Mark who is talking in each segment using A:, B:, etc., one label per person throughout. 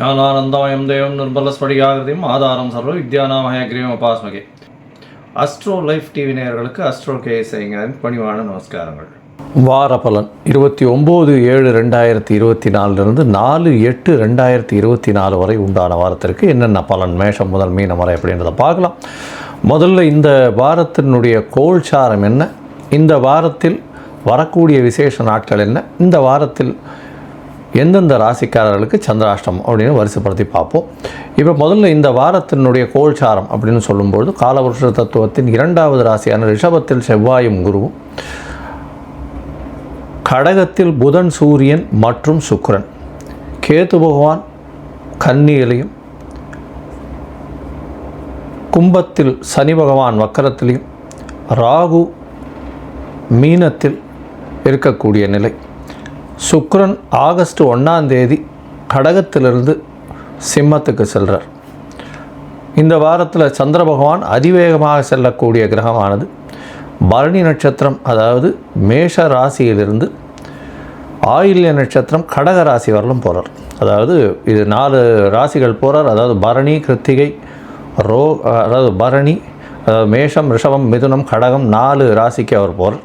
A: ஞானானந்தமயம் தேவம் நிர்மலஸ்படிகாகிருதியும் ஆதாரம் சர்வ வித்யானாமயக்ரீவம் உபாஸ்மகே. அஸ்ட்ரோ லைஃப் டிவி நேயர்களுக்கு அஸ்ட்ரோ கேஎஸ்ஐங்கரின் பணிவான நமஸ்காரங்கள்.
B: வார பலன் இருபத்தி ஒம்பது ஏழு ரெண்டாயிரத்தி இருபத்தி நாலுலேருந்து நாலு எட்டு ரெண்டாயிரத்தி இருபத்தி நாலு வரை உண்டான வாரத்திற்கு என்னென்ன பலன் மேஷம் முதல் மீனம் வரை அப்படின்றத பார்க்கலாம். முதல்ல இந்த வாரத்தினுடைய கோல்சாரம் என்ன? இந்த வாரத்தில் வரக்கூடிய விசேஷ நாட்கள் என்ன? இந்த வாரத்தில் எந்தெந்த ராசிக்காரர்களுக்கு சந்திராஷ்டம் அப்படின்னு வரிசைப்படுத்தி பார்ப்போம். இப்போ முதல்ல இந்த வாரத்தினுடைய கோல்சாரம் அப்படின்னு சொல்லும்பொழுது காலவருஷ தத்துவத்தின் இரண்டாவது ராசியான ரிஷபத்தில் செவ்வாயும் குருவும் கடகத்தில் புதன் சூரியன் மற்றும் சுக்கரன் கேத்து பகவான் கன்னியிலையும் கும்பத்தில் சனி பகவான் வக்கரத்திலையும் ராகு மீனத்தில் இருக்கக்கூடிய நிலை. சுக்ரன் ஆகஸ்ட் ஒன்றாம் தேதி கடகத்திலிருந்து சிம்மத்துக்கு செல்கிறார் இந்த வாரத்தில் சந்திர பகவான் அதிவேகமாக செல்லக்கூடிய கிரகமானது. பரணி நட்சத்திரம் அதாவது மேஷ ராசியிலிருந்து ஆயில்ய நட்சத்திரம் கடக ராசி வரலும் போகிறார் அதாவது இது நாலு ராசிகள் போகிறார் அதாவது பரணி கிருத்திகை ரோ அதாவது பரணி அதாவது மேஷம் ரிஷபம் மிதுனம் கடகம் நாலு ராசிக்கு அவர் போகிறார்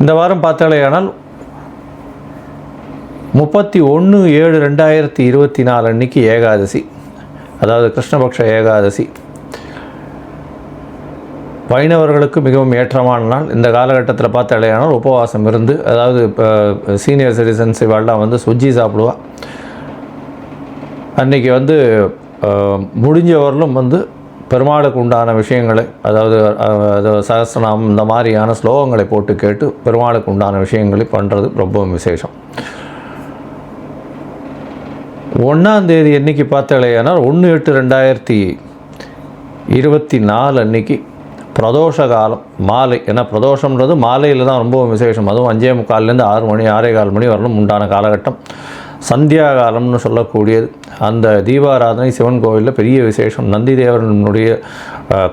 B: இந்த வாரம் பார்த்தாலேயானால் முப்பத்தி ஒன்று ஏழு ரெண்டாயிரத்தி இருபத்தி நாலு அன்னைக்கு ஏகாதசி. அதாவது கிருஷ்ணபக்ஷ ஏகாதசி. வைணவர்களுக்கு மிகவும் ஏற்றமான நாள். இந்த காலகட்டத்தில் பார்த்தாலேயானால் உபவாசம் இருந்து அதாவது இப்போ சீனியர் சிட்டிசன்ஸ் இவாள்லாம் வந்து சுஜ்ஜி சாப்பிடுவா. அன்றைக்கி வந்து முடிஞ்சவர்களும் வந்து பெருமாளுக்கு உண்டான விஷயங்களை அதாவது அது அதாவது இந்த மாதிரியான ஸ்லோகங்களை போட்டு கேட்டு பெருமாளுக்கு உண்டான விஷயங்களை பண்ணுறது ரொம்பவும் விசேஷம். ஒன்றாம் தேதி என்னைக்கு பார்த்தாலேயானால் ஒன்று எட்டு ரெண்டாயிரத்தி இருபத்தி நாலு அன்னைக்கு பிரதோஷ காலம் மாலை. ஏன்னா பிரதோஷம்ன்றது மாலையில் தான் ரொம்பவும் விசேஷம். அதுவும் அஞ்சே முக்கால்லேருந்து ஆறு மணி ஆறே கால் மணி வரணும் உண்டான காலகட்டம். சந்தியாகாலம்னு சொல்லக்கூடியது. அந்த தீபாராதனை சிவன் கோவிலில் பெரிய விசேஷம். நந்தி தேவரனுடைய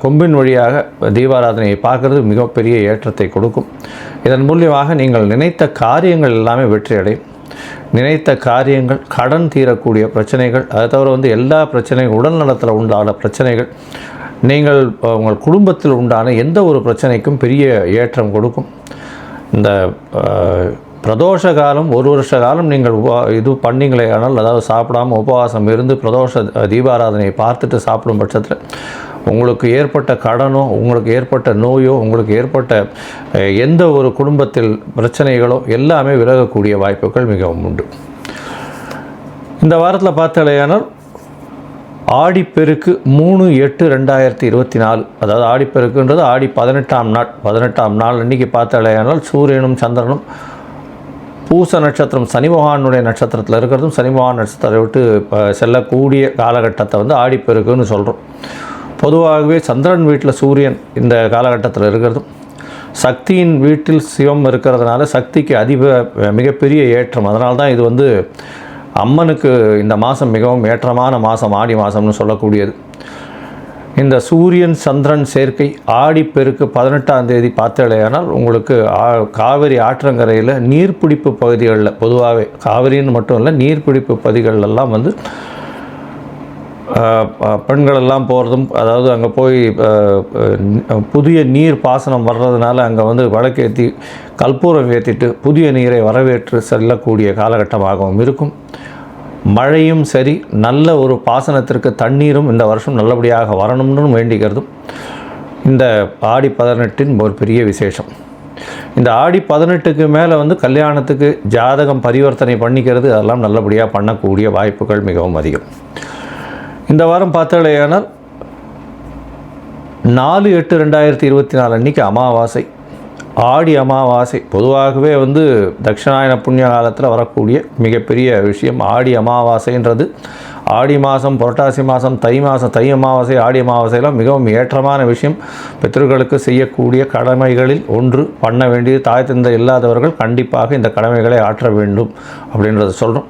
B: கொம்பின் வழியாக தீபாராதனையை பார்க்கறது மிகப்பெரிய ஏற்றத்தை கொடுக்கும். இதன் மூலியமாக நீங்கள் நினைத்த காரியங்கள் எல்லாமே வெற்றியடையும். நினைத்த காரியங்கள் கடன் தீரக்கூடிய பிரச்சனைகள் அதை தவிர வந்து எல்லா பிரச்சனைகள் உடல் நலத்தில் உண்டான பிரச்சனைகள் நீங்கள் உங்கள் குடும்பத்தில் உண்டான எந்த ஒரு பிரச்சனைக்கும் பெரிய ஏற்றம் கொடுக்கும். இந்த பிரதோஷ காலம் ஒரு வருஷ காலம் நீங்கள் உபா இது பண்ணிங்களே ஆனால் அதாவது சாப்பிடாம உபவாசம் இருந்து பிரதோஷ தீபாராதனையை பார்த்துட்டு சாப்பிடும் பட்சத்தில் உங்களுக்கு ஏற்பட்ட கடனோ உங்களுக்கு ஏற்பட்ட நோயோ உங்களுக்கு ஏற்பட்ட எந்த ஒரு குடும்பத்தில் பிரச்சனைகளோ எல்லாமே விலகக்கூடிய வாய்ப்புகள் மிகவும் உண்டு. இந்த வாரத்தில் பார்த்தாலேயானால் ஆடிப்பெருக்கு மூணு எட்டு ரெண்டாயிரத்தி இருபத்தி நாலு. அதாவது ஆடிப்பெருக்குன்றது ஆடி பதினெட்டாம் நாள். பதினெட்டாம் நாள் அன்றைக்கி பார்த்தாலேயானால் சூரியனும் சந்திரனும் பூச நட்சத்திரம் சனி பகவானுடைய நட்சத்திரத்தில் இருக்கிறதும் சனி பகவான் நட்சத்திரத்தை விட்டு இப்போ செல்லக்கூடிய காலகட்டத்தை வந்து ஆடிப்பெருக்குன்னு சொல்கிறோம் பொதுவாகவே சந்திரன் வீட்டில் சூரியன் இந்த காலகட்டத்தில் இருக்கிறதும் சக்தியின் வீட்டில் சிவம் இருக்கிறதுனால சக்திக்கு அதிக மிகப்பெரிய ஏற்றம். அதனால தான் இது வந்து அம்மனுக்கு இந்த மாதம் மிகவும் ஏற்றமான மாதம் ஆடி மாதம்னு சொல்லக்கூடியது. இந்த சூரியன் சந்திரன் சேர்க்கை ஆடிப்பெருக்கு பதினெட்டாம் தேதி பார்த்தாலேயானால் உங்களுக்கு ஆ- காவிரி ஆற்றங்கரையில் நீர்பிடிப்பு பகுதிகளில் பொதுவாகவே காவிரின்னு மட்டும் இல்லை நீர்பிடிப்பு பகுதிகளெல்லாம் வந்து பெண்களெல்லாம் போகிறதும் அதாவது அங்கே போய் புதிய நீர் பாசனம் வர்றதுனால அங்கே வந்து வழக்கேற்றி கற்பூரம் ஏற்றிட்டு புதிய நீரை வரவேற்று செல்லக்கூடிய காலகட்டமாகவும் இருக்கும். மழையும் சரி நல்ல ஒரு பாசனத்திற்கு தண்ணீரும் இந்த வருஷம் நல்லபடியாக வரணும்னு வேண்டிக்கிறதும் இந்த ஆடி பதினெட்டின் ஒரு பெரிய விசேஷம். இந்த ஆடி பதினெட்டுக்கு மேலே வந்து கல்யாணத்துக்கு ஜாதகம் பரிவர்த்தனை பண்ணிக்கிறது அதெல்லாம் நல்லபடியாக பண்ணக்கூடிய வாய்ப்புகள் மிகவும் அதிகம். இந்த வாரம் பார்த்தாலேயானால் நாலு எட்டு ரெண்டாயிரத்தி இருபத்தி நாலு அன்றைக்கி அமாவாசை. ஆடி அமாவாசை. பொதுவாகவே வந்து தட்சிணாயன புண்ணிய காலத்தில் வரக்கூடிய மிகப்பெரிய விஷயம் ஆடி அமாவாசைன்றது. ஆடி மாதம் புரட்டாசி மாதம் தை மாதம் தை அமாவாசை ஆடி அமாவாசையெல்லாம் மிகவும் ஏற்றமான விஷயம். பித்தர்களுக்கு செய்யக்கூடிய கடமைகளில் ஒன்று பண்ண வேண்டியது தாய் தந்தை இல்லாதவர்கள் கண்டிப்பாக இந்த கடமைகளை ஆற்ற வேண்டும் அப்படின்றத சொல்கிறோம்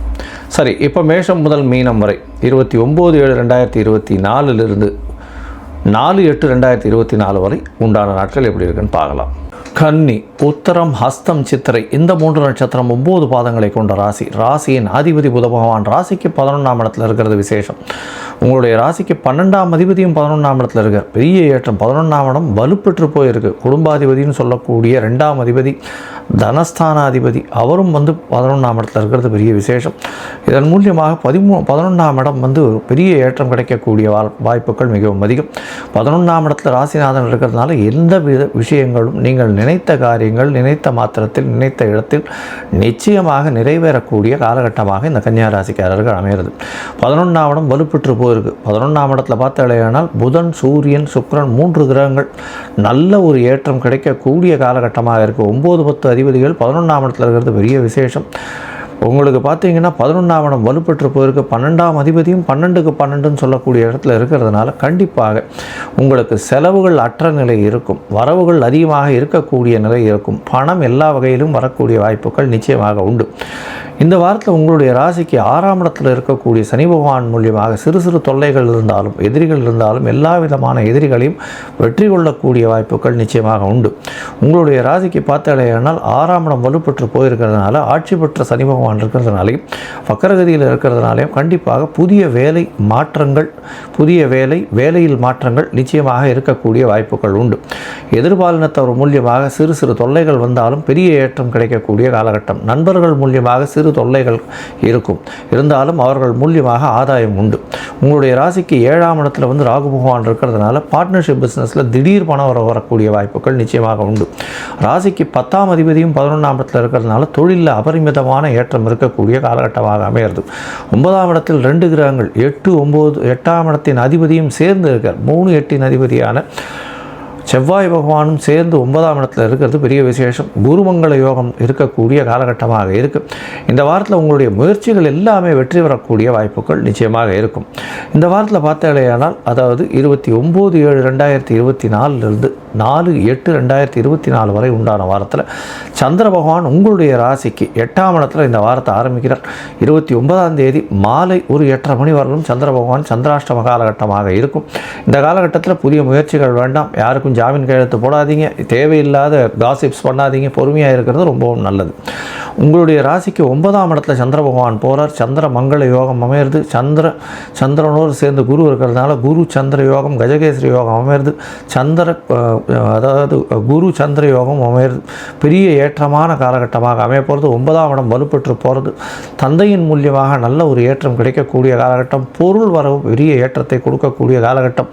B: சரி இப்போ மேஷம் முதல் மீனம் வரை. இருபத்தி ஒம்பது ஏழு ரெண்டாயிரத்தி இருபத்தி நாலுலேருந்து நாலு எட்டு ரெண்டாயிரத்தி இருபத்தி நாலு வரை உண்டான நாட்கள் எப்படி இருக்குன்னு பார்க்கலாம். கன்னி உத்தரம் ஹஸ்தம் சித்திரை இந்த மூன்று நட்சத்திரம் ஒம்பது பாதங்களை கொண்ட ராசி. ராசியின் அதிபதி புத பகவான் ராசிக்கு பதினொன்றாம் இடத்துல இருக்கிறது விசேஷம். உங்களுடைய ராசிக்கு பன்னெண்டாம் அதிபதியும் பதினொன்றாம் இடத்துல இருக்கார். பெரிய ஏற்றம். பதினொன்றாம் இடம் வலுப்பெற்று போயிருக்கு. குடும்பாதிபதினு சொல்லக்கூடிய ரெண்டாம் அதிபதி தனஸ்தானாதிபதி அவரும் வந்து பதினொன்றாம் இடத்துல இருக்கிறது பெரிய விசேஷம். இதன் மூலியமாக பதிமூ பதினொன்றாம் இடம் வந்து பெரிய ஏற்றம் கிடைக்கக்கூடிய வா- வாய்ப்புகள் மிகவும் அதிகம். பதினொன்றாம் இடத்துல ராசிநாதன் இருக்கிறதுனால எந்த வித விஷயங்களும் நீங்கள் நினைத்த காரியங்கள் நினைத்த மாத்திரத்தில் நினைத்த இடத்தில் நிச்சயமாக நிறைவேறக்கூடிய காலகட்டமாக இந்த கன்னியா ராசிக்காரர்கள் அமைகிறது. பதினொன்றாம் இடம் வலுப்பெற்று போயிருக்கு. பதினொன்றாம் இடத்துல பார்த்தாலேயானால் புதன் சூரியன் சுக்ரன் மூன்று கிரகங்கள் நல்ல ஒரு ஏற்றம் கிடைக்கக்கூடிய காலகட்டமாக இருக்குது ஒம்பது பத்து அதிபதிகள் பதினொன்றாம் இடத்துல இருக்கிறது பெரிய விசேஷம். உங்களுக்கு பார்த்தீங்கன்னா பதினொன்றாம் வலுப்பெற்று போயிருக்கு பன்னெண்டாம் அதிபதியும் பன்னெண்டுக்கு பன்னெண்டுன்னு சொல்லக்கூடிய இடத்துல இருக்கிறதுனால கண்டிப்பாக உங்களுக்கு செலவுகள் அற்ற நிலை இருக்கும். வரவுகள் அதிகமாக இருக்கக்கூடிய நிலை இருக்கும். பணம் எல்லா வகையிலும் வரக்கூடிய வாய்ப்புகள் நிச்சயமாக உண்டு. இந்த வாரத்தில் உங்களுடைய ராசிக்கு ஆறாம் இடத்தில் இருக்கக்கூடிய சனி பகவான் மூலியமாக சிறு சிறு தொல்லைகள் இருந்தாலும் எதிரிகள் இருந்தாலும் எல்லா விதமான எதிரிகளையும் வெற்றி கொள்ளக்கூடிய வாய்ப்புகள் நிச்சயமாக உண்டு. உங்களுடைய ராசிக்கு பார்த்தாலேயானால் ஆறாம் இடம் வலுப்பெற்று போயிருக்கிறதுனால ஆட்சி பெற்ற சனி பகவான் பகவான் இருக்கிறதுனாலையும் வக்கரகதியில் இருக்கிறதுனாலையும் கண்டிப்பாக புதிய வேலை மாற்றங்கள் புதிய வேலை வேலையில் மாற்றங்கள் நிச்சயமாக இருக்கக்கூடிய வாய்ப்புகள் உண்டு. எதிர்பாலினத்தவர் மூலியமாக சிறு சிறு தொல்லைகள் வந்தாலும் பெரிய ஏற்றம் கிடைக்கக்கூடிய காலகட்டம். நண்பர்கள் மூலியமாக சிறு தொல்லைகள் இருக்கும். இருந்தாலும் அவர்கள் மூலியமாக ஆதாயம் உண்டு. உங்களுடைய ராசிக்கு ஏழாம் இடத்துல வந்து ராகு பகவான் இருக்கிறதுனால பார்ட்னர்ஷிப் பிஸ்னஸில் திடீர் பணம் வர வரக்கூடிய வாய்ப்புகள் நிச்சயமாக உண்டு. ராசிக்கு பத்தாம் அதிபதியும் பதினொன்றாம் இடத்துல இருக்கிறதுனால தொழிலில் அபரிமிதமான ஏற்றம் இருக்கக்கூடிய காலகட்டமாக அமையிறது ஒன்பதாம் இடத்தில் ரெண்டு கிரகங்கள் எட்டு ஒம்பது எட்டாம் இடத்தின் அதிபதியும் சேர்ந்து இருக்கார் மூணு எட்டின் அதிபதியான செவ்வாய் பகவானும் சேர்ந்து ஒன்பதாம் இடத்துல இருக்கிறது பெரிய விசேஷம். குருமங்கள யோகம் இருக்கக்கூடிய காலகட்டமாக இருக்குது இந்த வாரத்தில் உங்களுடைய முயற்சிகள் எல்லாமே வெற்றி பெறக்கூடிய வாய்ப்புகள் நிச்சயமாக இருக்கும். இந்த வாரத்தில் பார்த்தாலேயானால் அதாவது இருபத்தி ஒம்பது ஏழு ரெண்டாயிரத்தி இருபத்தி நாலுலேருந்து நாலு எட்டு ரெண்டாயிரத்தி இருபத்தி நாலு வரை உண்டான வாரத்தில் சந்திர பகவான் உங்களுடைய ராசிக்கு எட்டாம் இடத்துல இந்த வாரத்தை ஆரம்பிக்கிறார். இருபத்தி ஒன்பதாம் தேதி மாலை ஒரு எட்டரை மணி வரலும் சந்திர பகவான் சந்திராஷ்டம காலகட்டமாக இருக்கும். இந்த காலகட்டத்தில் புதிய முயற்சிகள் வேண்டாம். யாருக்கும் ஜாமீன் கையெழுத்து போடாதீங்க. தேவையில்லாத காசிப்ஸ் பண்ணாதீங்க. பொறுமையாக இருக்கிறது ரொம்பவும் நல்லது. உங்களுடைய ராசிக்கு ஒன்பதாம் இடத்துல சந்திர பகவான் போகிறார் சந்திர மங்கள யோகம் அமையிறது. சந்திர சந்திரனோடு சேர்ந்து குரு இருக்கிறதுனால குரு சந்திர யோகம் கஜகேசரி யோகம் அமையிறது. சந்திர அதாவது குரு சந்திர யோகம் அமையிறது. பெரிய ஏற்றமான காலகட்டமாக அமைய போகிறது ஒன்பதாம் இடம் வலுப்பெற்று போகிறது தந்தையின் மூலியமாக நல்ல ஒரு ஏற்றம் கிடைக்கக்கூடிய காலகட்டம். பொருள் வரவு பெரிய ஏற்றத்தை கொடுக்கக்கூடிய காலகட்டம்.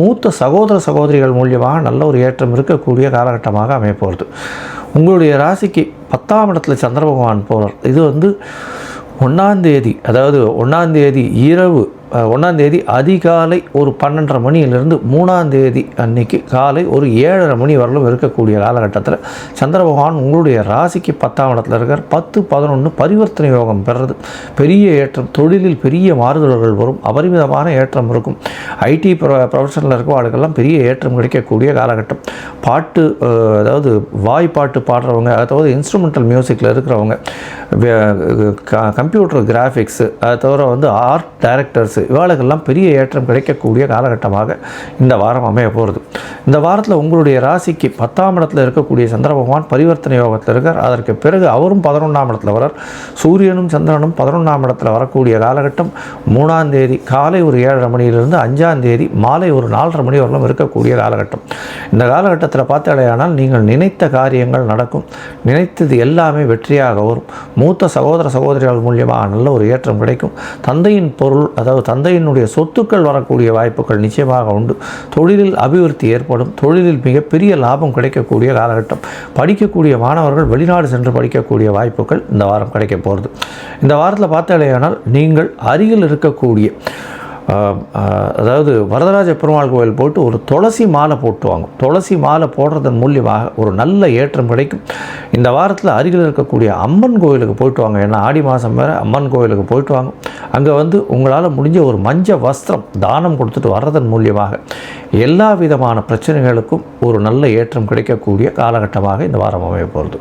B: மூத்த சகோதர சகோதரிகள் மூலியமாக நல்ல ஒரு ஏற்றம் இருக்கக்கூடிய காலகட்டமாக அமையப்போகிறது. உங்களுடைய ராசிக்கு பத்தாம் இடத்துல சந்திர பகவான் போகிறார் இது வந்து ஒன்றாந்தேதி அதாவது ஒன்றாந்தேதி இரவு ஒன்றாந்தேதி அதிகாலை ஒரு பன்னெண்டரை மணியிலிருந்து மூணாந்தேதி அன்னைக்கு காலை ஒரு ஏழரை மணி வரலும் இருக்கக்கூடிய காலகட்டத்தில் சந்திர பகவான் உங்களுடைய ராசிக்கு பத்தாம் இடத்துல இருக்கார். பத்து பதினொன்று பரிவர்த்தனை யோகம் பெறுறது. பெரிய ஏற்றம் தொழிலில் பெரிய மாறுதல்கள் வரும். அபரிமிதமான ஏற்றம் இருக்கும். ஐடி ப்ரொஃபஷனில் இருக்கவங்களுக்கெல்லாம் பெரிய ஏற்றம் கிடைக்கக்கூடிய காலகட்டம். பாட்டு அதாவது வாய் பாட்டு பாடுறவங்க அதாவது இன்ஸ்ட்ருமெண்டல் மியூசிக்கில் இருக்கிறவங்க கம்ப்யூட்டர் கிராஃபிக்ஸு அதை தவிர வந்து ஆர்ட் டைரக்டர்ஸு இவாளுக்கெல்லாம் பெரிய ஏற்றம் கிடைக்கக்கூடிய காலகட்டமாக இந்த வாரம் அமைய போகிறது. இந்த வாரத்தில் உங்களுடைய ராசிக்கு பத்தாம் இடத்துல இருக்கக்கூடிய சந்திர பகவான் பரிவர்த்தனை யோகத்தில் இருக்கார். அதற்கு பிறகு அவரும் பதினொன்றாம் இடத்துல வரார். சூரியனும் சந்திரனும் பதினொன்றாம் இடத்துல வரக்கூடிய காலகட்டம் மூணாம் தேதி காலை ஒரு ஏழரை மணியிலிருந்து அஞ்சாம் தேதி மாலை ஒரு நாலரை மணி வரலும் இருக்கக்கூடிய காலகட்டம். இந்த காலகட்டத்தில் பார்த்தாலேயானால் நீங்கள் நினைத்த காரியங்கள் நடக்கும். நினைத்தது எல்லாமே வெற்றியாக வரும். மூத்த சகோதர சகோதரிகள் மூலியமாக நல்ல ஒரு ஏற்றம் கிடைக்கும். தந்தையின் பொருள் அதாவது தந்தையினுடைய சொத்துக்கள் வரக்கூடிய வாய்ப்புகள் நிச்சயமாக உண்டு. தொழிலில் அபிவிருத்தி ஏற்படும். தொழிலில் மிகப்பெரிய லாபம் கிடைக்கக்கூடிய காலகட்டம். படிக்கக்கூடிய மாணவர்கள் வெளிநாடு சென்று படிக்கக்கூடிய வாய்ப்புகள் இந்த வாரம் கிடைக்க போகிறது இந்த வாரத்தில் பார்த்தாலேயானால் நீங்கள் அருகில் இருக்கக்கூடிய அதாவது வரதராஜ பெருமாள் கோவில் போட்டு ஒரு துளசி மாலை போட்டுவாங்க துளசி மாலை போடுறதன் மூலியமாக ஒரு நல்ல ஏற்றம் கிடைக்கும். இந்த வாரத்தில் அருகில் இருக்கக்கூடிய அம்மன் கோவிலுக்கு போயிட்டு வாங்க. ஏன்னா ஆடி மாதம் வேறு அம்மன் கோவிலுக்கு போயிட்டு வாங்க. அங்கே வந்து உங்களால் முடிஞ்ச ஒரு மஞ்ச வஸ்திரம் தானம் கொடுத்துட்டு வர்றதன் மூலியமாக எல்லா விதமான பிரச்சனைகளுக்கும் ஒரு நல்ல ஏற்றம் கிடைக்கக்கூடிய காலகட்டமாக இந்த வாரம் அமைய போகிறது